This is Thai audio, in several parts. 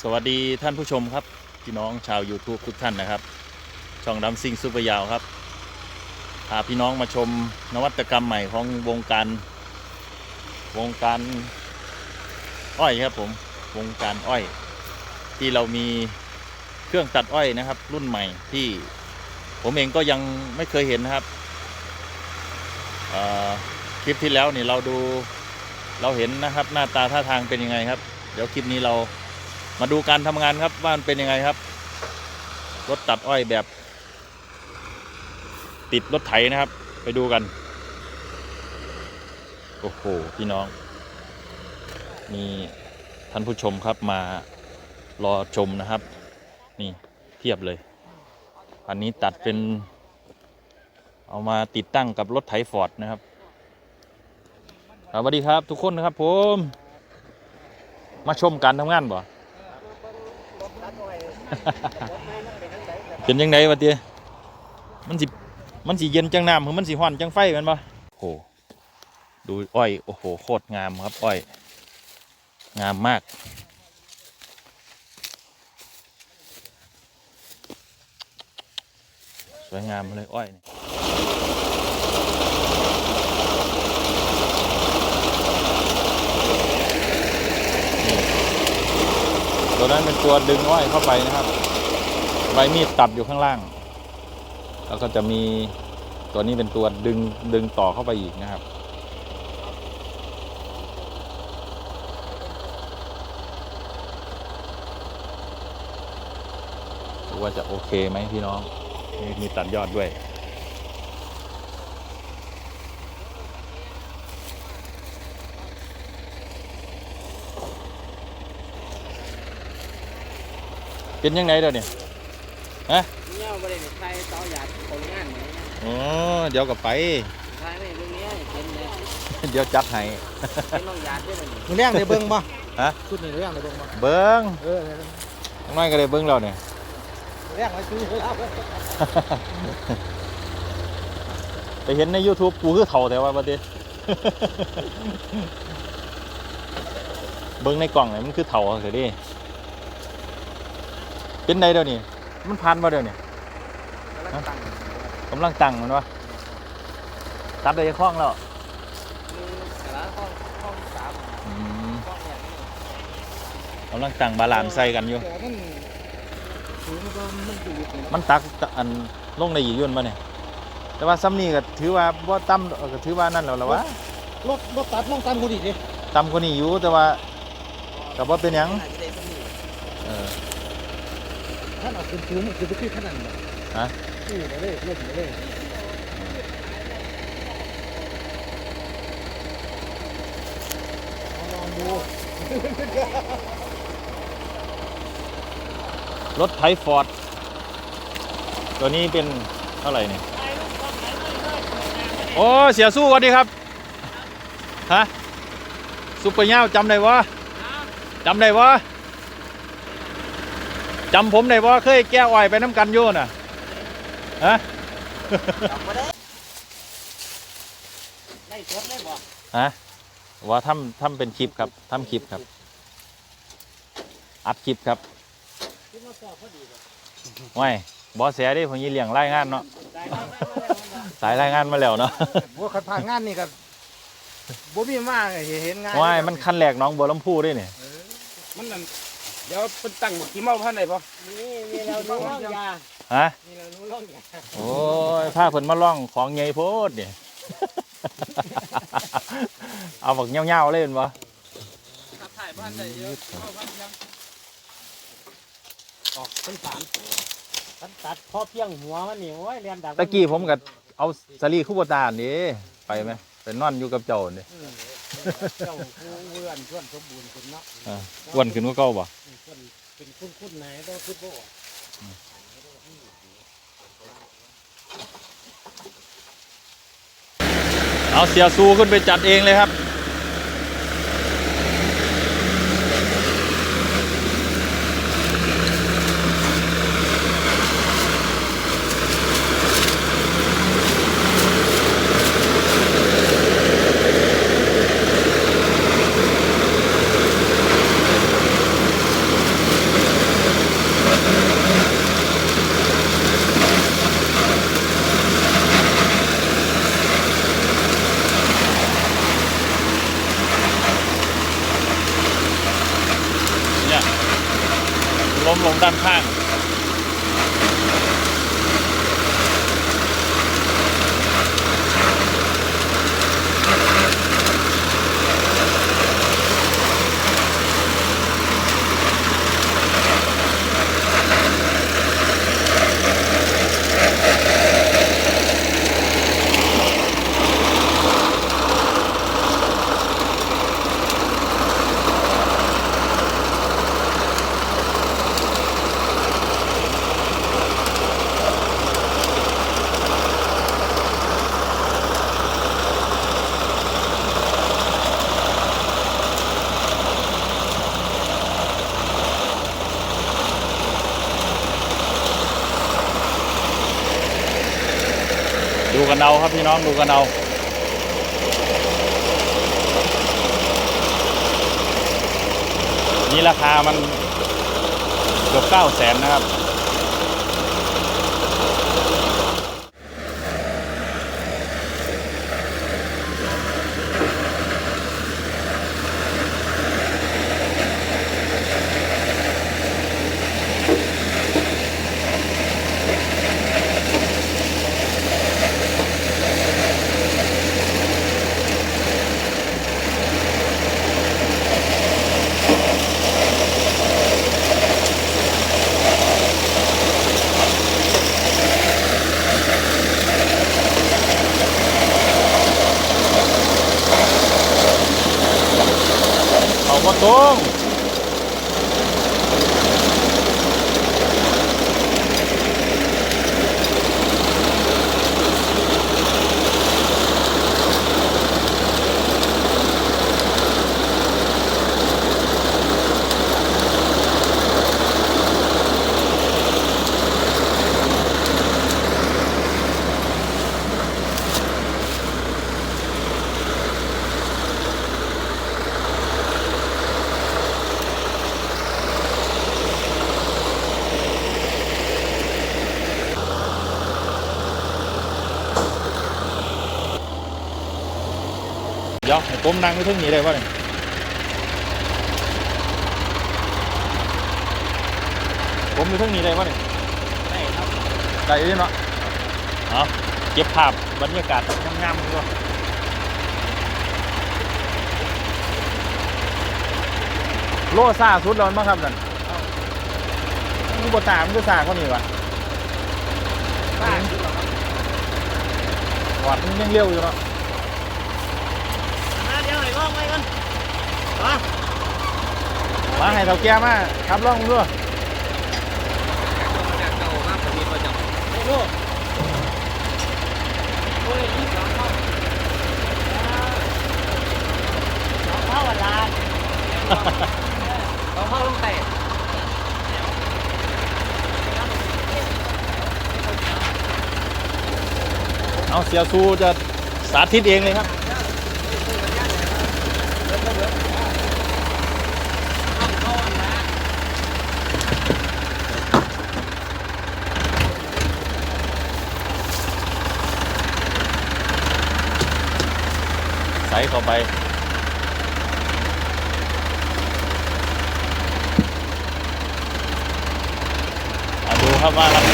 สวัสดีท่านผู้ชมครับ พี่น้องชาว YouTube ทุกท่านนะครับ ช่องดำซิงซูเปอร์ยาวครับพาพี่น้องมาชมนวัตกรรมใหม่ของวงการ วงการอ้อยครับผมวงการอ้อย ที่เรามีเครื่องตัดอ้อยนะครับ รุ่นใหม่ที่ผมเองก็ยังไม่เคยเห็นนะครับคลิปที่แล้วนี่เราดูเราเห็นนะครับ หน้าตาท่าทางเป็นยังไงครับ เดี๋ยวคลิปนี้เรา มาดูการทำงานครับว่ามันเป็นยังไงครับ รถตัดอ้อยแบบ ติดรถไถนะครับ ไปดูกัน โอ้โห พี่น้อง มีท่านผู้ชมครับมารอชมนะครับ นี่เทียบเลย อันนี้ตัดเป็น เอามาติดตั้งกับรถไถฟอร์ดนะครับครับสวัสดีครับทุกคนนะครับผม มาชมการทำงานบ่ เป็นยังไงวะเตี้ยมันสิมันสิเย็นจังน้ำหรือมันสิห่อนจังไฟมันบ่โอ้โหดูอ้อยโอ้โหโคตรงามครับอ้อย งามมาก สวยงามเลยอ้อยนี่ย ตัวนั้นเป็นตัวดึงอ้อยเข้าไปนะครับ ใบมีดตัดอยู่ข้างล่าง แล้วก็จะมีตัวนี้เป็นตัวดึงดึงต่อเข้าไปอีกนะครับ ว่าจะโอเคไหมพี่น้อง มีตัดยอดด้วย เป็นยังไงเดี๋ยวนี้เนี่ยบริเวณไทยต่อหยาดคนงานไหนอ๋อเดี๋ยวก็ไปไทยไม่เรื่องนี้เป็นเลยเดี๋ยวจัดให้เป็นน้องหยาดด้วยนี่มึงเลี้ยงได้เบิ่งบ่ฮะชุดนี้เลี้ยงได้เบิ่งบ่เบิ้งเออน้อยก็ได้เบิ้งแล้วเนี่ยเลี้ยงไว้ซื้อแล้วไปเห็นใน YouTube กูคือเถ่าแต่ว่าประเดี๋ยวเบิ้งในกล่องเนี่ยมันคือเถ่าเสียดิ เป็นไดเดี๋ยวนี้มันพันมาเดี๋ยวนี้กำลังตั้งกำลังตั้งมันวะตัดได้คล้องแล้วมีสาระห้องห้องสามอืมห้องอย่างนี้กำลังตั้งบาลานซ์ใส่กันอยู่ แต่มันถือมันก็มันดูดมันตักอันลงในหยียุ่นมาเนี่ย แต่ว่าซ้ำนี่ก็ถือว่าบ่ต่ำเอ่อก็ถือว่านั่นแล้วละวะรถรถตัดลงตามกูดิดิต่ำกว่านี้อยู่แต่ว่าก็บ่เป็นหยังอาจจะได้สมีเออ ท่านเอาขึ้นสูงมันคือไปขึ้นขนาดนั้นฮะนี่ไปเลยลงไปเลยเอาลองดูรถไถฟอร์ดตัวนี้เป็นเท่าไหร่เนี่ยโอ้เสียสู้สวัสดีครับฮะซุปเปอร์ย่าวจำได้วะจำได้วะ จำผมได้วะเคยแก้อ้อยไปน้ำกันโยน่ะฮะจำไม่ได้ได้สดได้บ่ฮะว่าทำทำเป็นคลิปครับทำคลิปครับ อัดคลิปครับคิดว่าสอบพอดีบ่ไม่บอสเสียดิผมยีเลี้ยงรายงานเนาะสายรายงานมาแล้วเนาะบ่คันผ่านงานนี่ก็บ่มีมาเห็นงานว่ายมันคันแรกน้องบัวลำพูด้วยเนี่ยมันนั่น เดี๋ยวเป็นตั้งหมดกี่เมาพันไหนปะนี่มีเราดูร่องยาฮะมีเราดูร่องยาโอ้ยผ้าเพิ่นมาล่องของใหญ่โพดเนี่ยเอาบักเงี้ยวๆเลยเห็นปะขับถ่ายพันไหนเยอะเมาพันยังออกเป็นสามตัดตัดพอเพียงหัวมันนี่โอ้ยเรียนดังตะกี้ผมกับเอาสลีคู่บตาอันนี้ไปไหมไปนอนอยู่กับเจ้าเนี่ย เจ้าผู้เวือนชวนสมบูรณ์คุณเนาะอ้วนขึ้นกว่าเก่าบ่ ชวนเป็นคุณคุณไหนต้องคิดบ่ออกเอาเสียซูขึ้นไปจัดเองเลยครับ ลงด้านข้าง ครับพี่น้องดูกันเอานี่ราคามันเกือบเก้าแสนนะครับ ตรง ดี๋ยวให้ผมนั่งไปทึ่งนี้ได้ป่ะเนี่ยผมไปทึ่งนี้ได้ป่ะเนี่ยได้ครับได้อยินเนาะเอาเก็บภาพบรรยากาศงามๆด้วยโลซ่าสุดแล้วมั้งครับนั่นนี่บทตามนคือซ่าเขานี่วะบ้านที่เราครับวัดมันยังเร็วอยู่เนาะ มาเดี๋ยวไหน ลองไว้กันมามาให้เท่าแก่มาขับล่องด้วยโอ้โหโอ้ยนี่สองเข้าสองเข้าวันละสองเข้าลงเตะเอาเสียซูจะสาธิตเองเลยครับ ใส่เข้าไปดูครับว่าครับ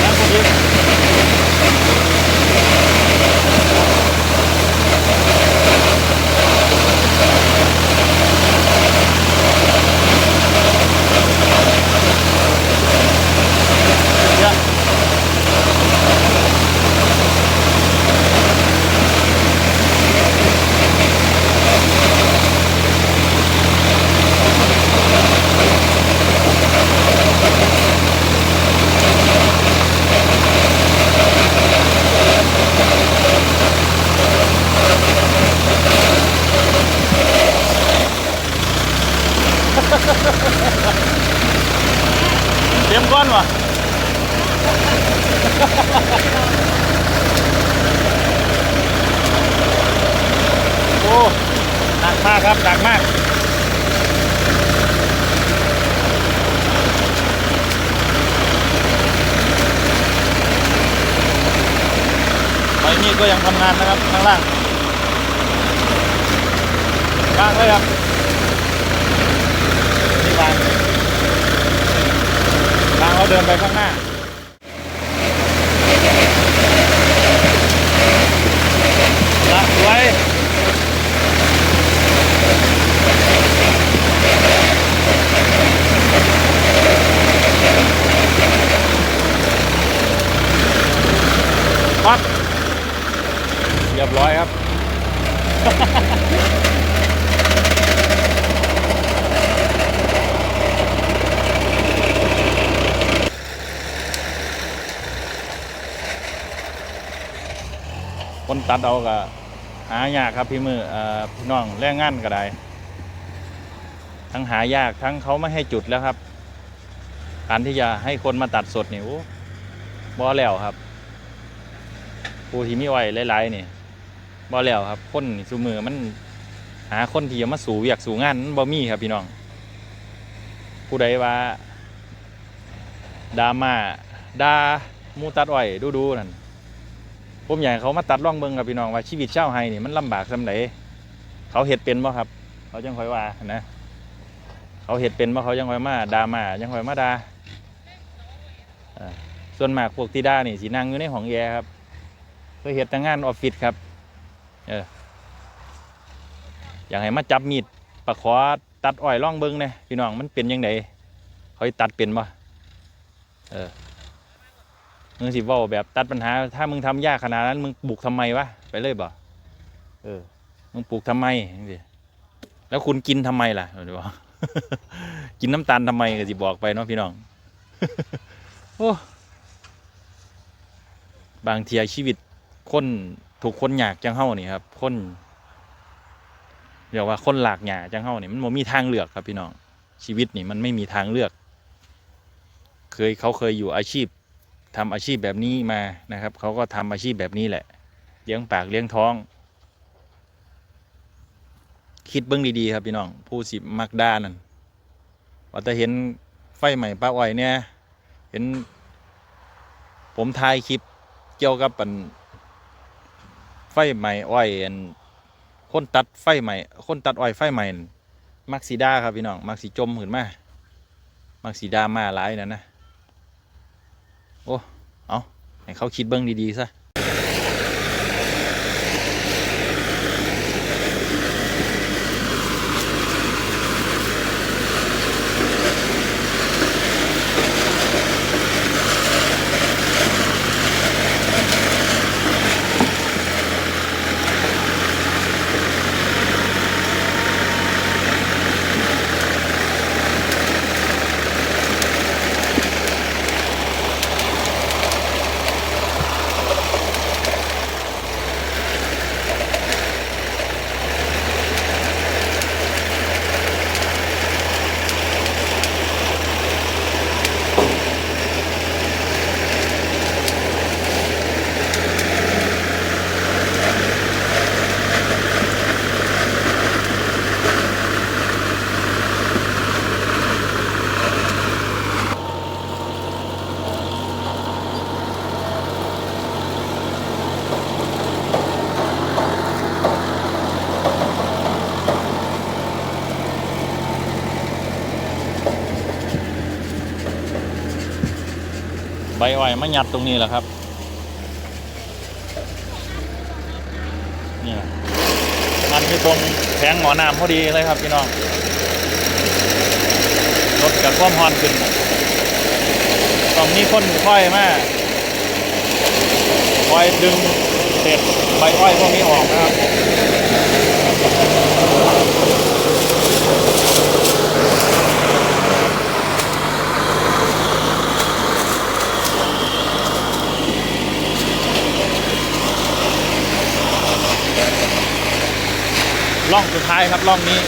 แล้วพวกนี้เยอะเตรียมก้อนวะ หนัก มากครับหนักมากไฟนี่ก็ยังทำงานนะครับข้างล่างวางเลยครับนี่วางวางเราเดินไปข้างหน้าละไว้ปัก เรียบร้อยครับ คนตัดเอาก็หายากครับพี่มือเอ่อพี่น้องแรงงานก็ได้ ทั้งหายากทั้งเขาไม่ให้จุดแล้วครับ การที่จะให้คนมาตัดสดนี่โอ้บ่แล้วครับผู้ที่มีไว้หลายๆนี่บ่แล้วครับคนนี่ซุมือมันหาคนที่จะมาสู่เวียกสู่งานบ่มีครับพี่น้อง ผู้ใดว่าดาม่าดามูตัดอ้อยดูๆนั่น ผมอยากให้เขามาตัดร่องเบิ่งครับพี่น้องว่าชีวิตชาวไฮนี่มันลำบากสำไดเขาเห็ดเป็นบ่ครับ เขาจังคอยว่านะ เขาเห็ดเป็นบ่เขาจังคอยมาดามาจังคอยมาดาส่วนมากพวกที่ด่านี่สินั่งอยู่ในห้องแอร์ครับเคยเห็นแต่งานออฟฟิศครับเอออยากให้มาจับมีดปะขอตัดอ้อยล่องเบิ้งเนี่ยพี่น้องมันเป็นยังไงเขาตัดเป็นปะเออ มึงสิว่าแบบตัดปัญหา ถ้ามึงทำยากขนาดนั้น มึงปลูกทำไมวะไปเลยบ่เออ มึงปลูกทำไมจังซี้แล้วคุณกินทำไมล่ะเดี๋ยวบอกกินน้ำตาลทำไมก็สิบอกไปเนาะพี่น้องโอ้บางเทีชีวิตคนถูกคนอยากจังเฮ้านี่ครับคนเรียกว่าคนหลากหยาจังเฮ้านี่มันบ่มีทางเลือกครับพี่น้องชีวิตนี่มันไม่มีทางเลือก เคยเขาเคยอยู่อาชีพ ทำอาชีพแบบนี้มานะครับเขาก็ทำอาชีพแบบนี้แหละ เลี้ยงปากเลี้ยงท้อง คิดเบื้องดีๆครับพี่น้อง ผู้สิมักด้านั่นว่าแต่เห็นไฟใหม่ป้าอ้อยเนี่ย เห็น ผมถ่ายคลิปเกี่ยวกับปันไฟใหม่อ้อยอันคนตัดไฟใหม่คนตัดอ้อยไฟใหม่นั่นมักสีดาครับพี่น้องมักสีจมขึ้นมามักสีดามาหลายนั่นนะ โอ้ เอาให้เขาคิดเบิ้งดีๆซะ บอ้อยมายัดตรงนี้แหละครับนี่มันอยู่ตรงแผงหมอน้ำพอดีเลยครับพี่น้องรถกับความฮอนขึ้นต้องมีคนค่อยมาคอยดึงเศษใบอ้อยพวกนี้ออกนะครับ สุดท้ายครับล่องนี้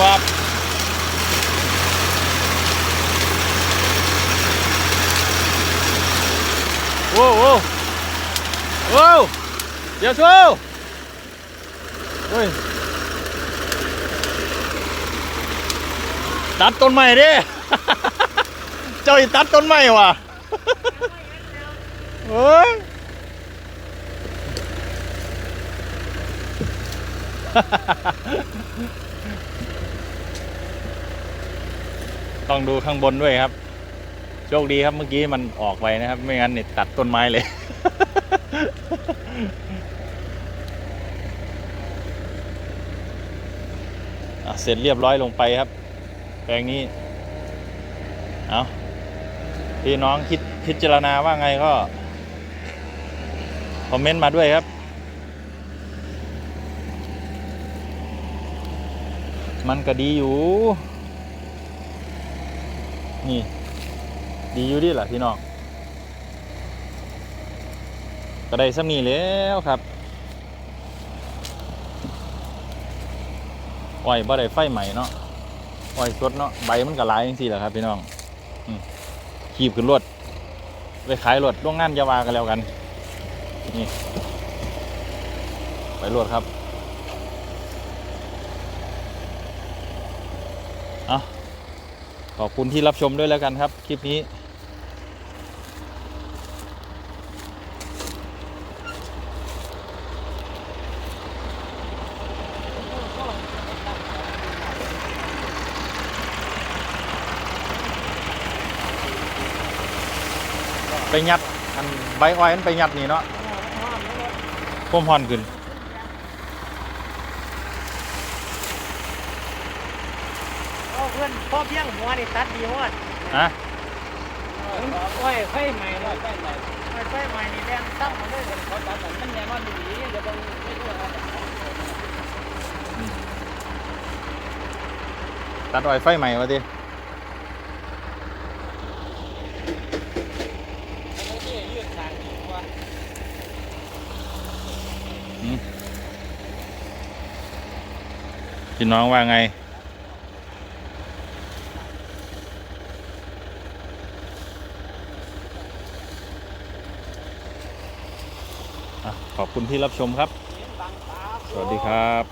วบโว้วโว้วโว้วเดี๋ยวชูเฮ้ยตัดต้นไม้ดิเจ้าอีตัดต้นไม้ว่ะเฮ้ยต้องดูข้างบนด้วยครับ โชคดีครับเมื่อกี้มันออกไปนะครับ ไม่งั้นเนี่ยตัดต้นไม้เลย อะ เสร็จเรียบร้อยลงไปครับแปลงนี้เอาพี่น้องคิดพิจารณาว่าไงก็ คอมเมนต์มาด้วยครับ มันก็ดีอยู่ นี่ ดีอยู่ดิล่ะพี่น้องก็ได้ซ้ำนี้แล้วครับ อ้อยบ่ได้ไฟใหม่เนาะอ้อยสดเนาะใบมันก็หลายจังซี่แหละครับพี่น้องอขีบขึ้นรถไปขายรถโรงงานยาวากันแล้วกัน นี่ ไปรถครับเอาขอบคุณที่รับชมด้วยแล้วกันครับ คลิปนี้ ไปยัดอันใบอ้อยมันไปยัดนี่เนาะพมพอนขึ้นเอาเพื่อนพ่อเพียงหัวนี่ตัดดีฮอดนะโอ้ยไฟใหม่เลยไฟใหม่ไฟใหม่นี่แดงตั้งมาเลยเขาตัดแต่มันแน่นอนดีเดี๋ยวต้องไม่รู้ว่าตัดอ้อยไฟใหม่มาดิยืดทางดีกว่า พี่น้องว่าไง ขอบคุณที่รับชมครับ สวัสดีครับ